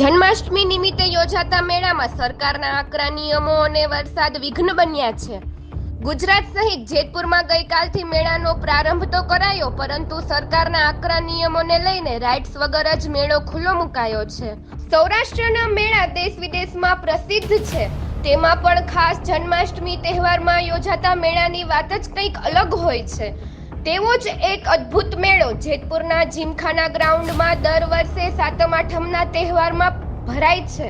જન્માષ્ટમી નિમિત્તે યોજાતા મેળામાં સરકારના આકરા નિયમો અને વરસાદ વિઘ્ન બન્યા છે. ગુજરાત સહિત જેતપુરમાં ગઈકાલથી મેળાનો પ્રારંભ તો કરાયો, પરંતુ સરકારના આકરા નિયમોને લઈને રાઇડ્સ વગર જ મેળો ખુલ્લો મુકાયો છે. સૌરાષ્ટ્રના મેળા દેશ વિદેશમાં પ્રસિદ્ધ છે. તેમાં પણ ખાસ જન્માષ્ટમી તહેવારમાં યોજાતા મેળાની વાત જ કંઈક અલગ હોય છે. તેવો જ એક અદ્ભુત મેળો જેતપુરના જીમખાના ગ્રાઉન્ડમાં દર વર્ષે સાતમ આઠમના તહેવારમાં ભરાય છે.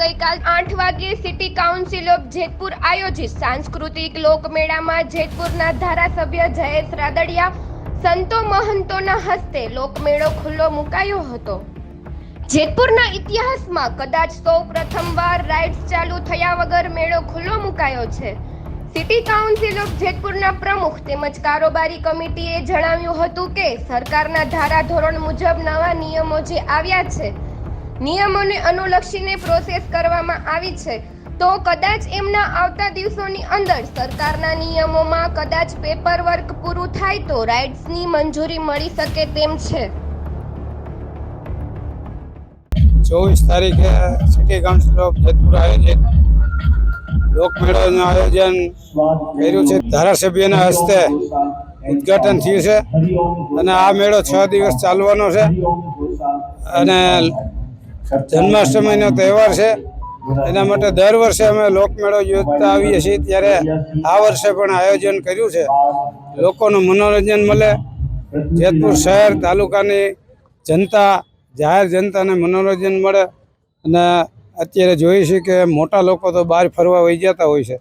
ગઈકાલ આઠ વાગ્યે સિટી કાઉન્સિલ ઓફ જેતપુર આયોજિત સાંસ્કૃતિક લોકમેળામાં જેતપુરના ધારાસભ્ય જયેશ રાદડિયા, સંતો મહંતોના હસ્તે લોકમેળો ખુલ્લો મુકાયો હતો. જેતપુરના ઇતિહાસમાં કદાચ સૌ પ્રથમવાર રાઇડ્સ ચાલુ થયા વગર મેળો ખુલ્લો મુકાયો છે. સિટી કાઉન્સિલ ઓફ જેતપુરના પ્રમુખ તેમજ કારોબારી કમિટીએ જણાવ્યું હતું કે સરકારના ધારાધોરણ મુજબ નવા નિયમો જે આવ્યા છે, નિયમોને અનુલક્ષીને પ્રોસેસ કરવામાં આવી છે. તો કદાચ એમના આવતા દિવસોની અંદર સરકારના નિયમોમાં કદાચ પેપર વર્ક પૂરું થાય તો રાઇડ્સની મંજૂરી મળી શકે તેમ છે. ચોવીસ તારીખે સિટી કાઉન્સિલ ઓફ જેતપુર આયોજિત લોકમેળાનું આયોજન કર્યું છે. ધારાસભ્યના હસ્તે ઉદ્ઘાટન થયું છે. અને આ મેળો છ દિવસ ચાલવાનો છે. અને જન્માષ્ટમીનો તહેવાર છે. એના માટે દર વર્ષે અમે લોકમેળો યોજતા આવીએ છીએ. ત્યારે આ વર્ષે પણ આયોજન કર્યું છે. લોકોનું મનોરંજન મળે. જેતપુર શહેર તાલુકાની જનતા, જાહેર જનતાને મનોરંજન મળે. અને અત્યારે જોઈએ છીએ કે મોટા લોકો તો બહાર ફરવા વહી જતા હોય છે.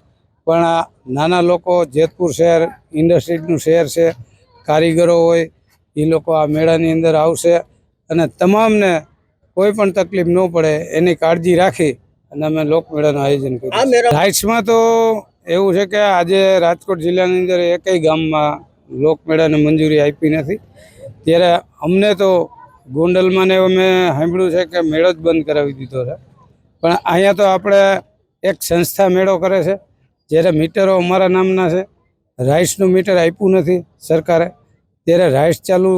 પણ આ નાના લોકો જેતપુર શહેર ઇન્ડસ્ટ્રીનું શહેર છે કારીગરો હોય એ લોકો આ મેળાની અંદર આવશે અને તમામને કોઈ પણ તકલીફ ન પડે એની કાળજી રાખી અને અમે લોકમેળાનું આયોજન કર્યું રાઇટ્સમાં તો એવું છે કે આજે રાજકોટ જિલ્લાની અંદર એકેય ગામમાં લોકમેળાને મંજૂરી આપી નથી. ત્યારે અમને તો ગોંડલમાં ને અમે સાંભળ્યું છે કે મેળો જ બંધ કરાવી દીધો છે. પણ અહીંયા તો આપણે એક સંસ્થા મેળો કરે છે, જ્યારે મીટરો અમારા નામના છે. રાઇસનું મીટર આપ્યું નથી સરકારે. ત્યારે રાઇસ ચાલુ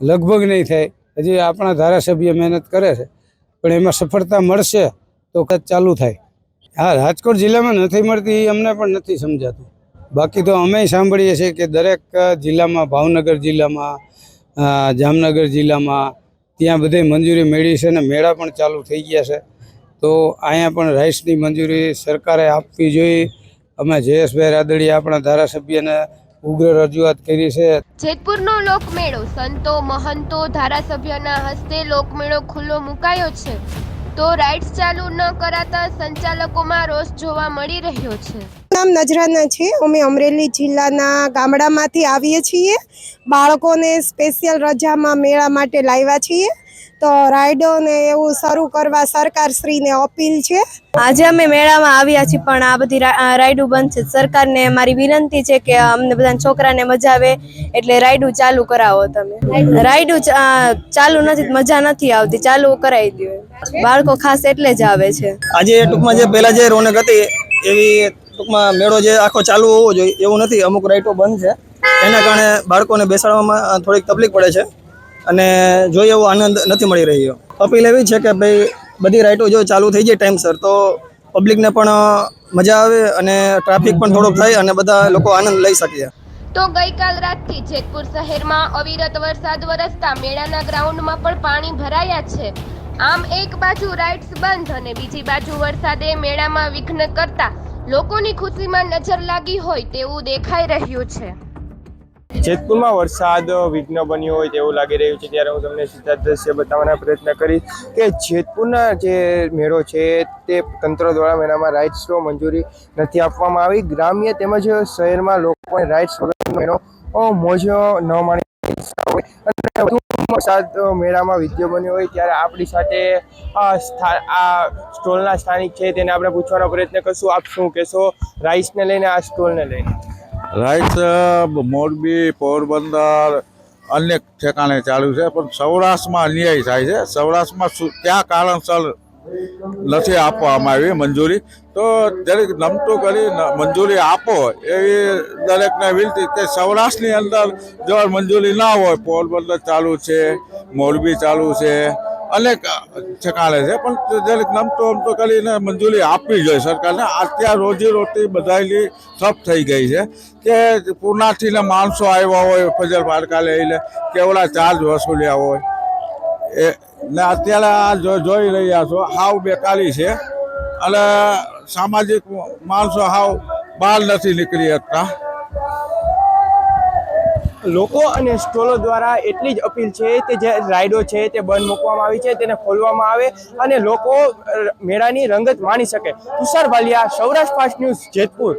લગભગ નહીં થાય. હજી આપણા ધારાસભ્ય મહેનત કરે છે. પણ એમાં સફળતા મળશે તો કદાચ ચાલુ થાય. હા, રાજકોટ જિલ્લામાં નથી મળતી, એ અમને પણ નથી સમજાતું. બાકી તો અમે સાંભળીએ છીએ કે દરેક જિલ્લામાં, ભાવનગર જિલ્લામાં જામનગર જિલ્લામાં, ત્યાં બધે મંજૂરી મેળવી છે અને મેળા પણ ચાલુ થઈ ગયા છે. તો અહીંયા પણ રાઇટ્સની મંજૂરી સરકારે આપવી જોઈએ. અમે જયેશભાઈ રાદડી આપણા ધારાસભ્યને ઉગ્ર રજૂઆત કરી છે. જેતપુરનો લોકમેળો, સંતો, મહંતો, ધારાસભ્યના હસ્તે લોકમેળો ખુલ્લો મુકાયો છે. તો રાઇડ્સ ચાલુ ન કરાતા સંચાલકોમાં રોષ જોવા મળી રહ્યો છે. નામ નજરાના છે. અમે અમરેલી જિલ્લાના ગામડામાંથી આવીએ છીએ. બાળકોને સ્પેશિયલ રજામાં મેળા માટે લાવ્યા છીએ. તો રાઈડોને એવું શરૂ કરવા સરકારશ્રીને અપીલ છે. આજે અમે મેળામાં આવ્યા છીએ પણ આ બધી રા- બંધ છે. સરકારને મારી વિનંતી છે કે અમને બધા છોકરાને મજા આવે એટલે રાઈડો ચાલુ કરાવો તમે. રાઈડો ચાલુ નથી મજા નથી આવતી. ચાલુ કરાવી દો બાળકો ખાસ એટલે જ આવે છે. આજે ટૂંકમાં જે પહેલા જે રોનક હતી એવી ટૂંકમાં મેળો જે આખો ચાલુ હોવો જોઈએ, એવું નથી. અમુક રાઇટો બંધ છે. એના કારણે બાળકોને બેસાડવામાં થોડીક તકલીફ પડે છે. અને જોઈએ એવો આનંદ નથી મળી રહ્યો. અપીલ એવી છે કે ભાઈ, બધી રાઇટો જો ચાલુ થઈ જાય ટાઈમસર તો પબ્લિકને પણ મજા આવે અને ટ્રાફિક પણ થોડોક થાય અને બધા લોકો આનંદ લઈ શકીએ તો ગઈકાલ રાતથી જેતપુર શહેરમાં અવિરત વરસાદ વરસતા મેળાના ગ્રાઉન્ડમાં પણ પાણી ભરાયા છે. આમ એક બાજુ રાઇડ્સ બંધ અને બીજી બાજુ વરસાદે મેળામાં વિઘ્ન કરતા લોકોની ખુશીમાં નજર લાગી હોય તેવું દેખાઈ રહ્યું છે. જેતપુરમાં વરસાદ વિઘ્ન બન્યો હોય તેવું લાગી રહ્યું છે ત્યારે હું તમને સીધા દ્રશ્ય બતાવવાના પ્રયત્ન કરીશ કે જેતપુરના જે મેળો છે તે તંત્ર દ્વારા મેળામાં રાઇડ્સનો મંજૂરી નથી આપવામાં આવી. ગ્રામ્ય તેમજ શહેરમાં લોકોને રાઇડ્સ વગરનો મેળો મોજ ન માણી અને વરસાદ મેળામાં વિદ્યમાન હોય ત્યારે આપણી સાથે આ સ્ટોલના સ્થાનિક છે તેને આપણે પૂછવાનો પ્રયત્ન કરશું. આપ શું કહેશો? રાઈસને લઈને, આ સ્ટોલને લઈને. રાઈસ મોરબી, પોરબંદર, અનેક ઠેકાણે ચાલુ છે, પણ સૌરાષ્ટ્રમાં અન્યાય થાય છે. સૌરાષ્ટ્રમાં શું, ક્યાં કારણસર નથી આપવામાં આવી મંજૂરી. તો દરેક નમતું કરી મંજૂરી આપો, એવી દરેકને વિનંતી કે સૌરાષ્ટ્રની અંદર જો મંજૂરી ના હોય પોરબંદર ચાલુ છે, મોરબી ચાલુ છે, અનેક ઠેકાણે છે, પણ દરેક નમતો અમતો કરીને મંજૂરી આપવી જોઈએ સરકારને. અત્યારે રોજી રોટી બધાયની ઠપ થઈ ગઈ છે કે પુનાથીને માણસો આવ્યા હોય ફજલ પાડકા લઈને કેવડા ચાર્જ વસૂલ્યા હોય, એ ને અત્યારે આ જોઈ રહ્યા છો, હાવ બેકારી છે. અને સામાજિક માણસો હાવ બહાર નથી નીકળી શકતા. લોકો અને સ્ટોલો દ્વારા એટલી જ અપીલ છે કે જે રાઇડો છે તે બંધ મૂકવામાં આવી છે, તેને ખોલવામાં આવે અને લોકો મેળાની રંગત માણી શકે. Tushar Bhaliya Saurashtra fast news, Jetpur.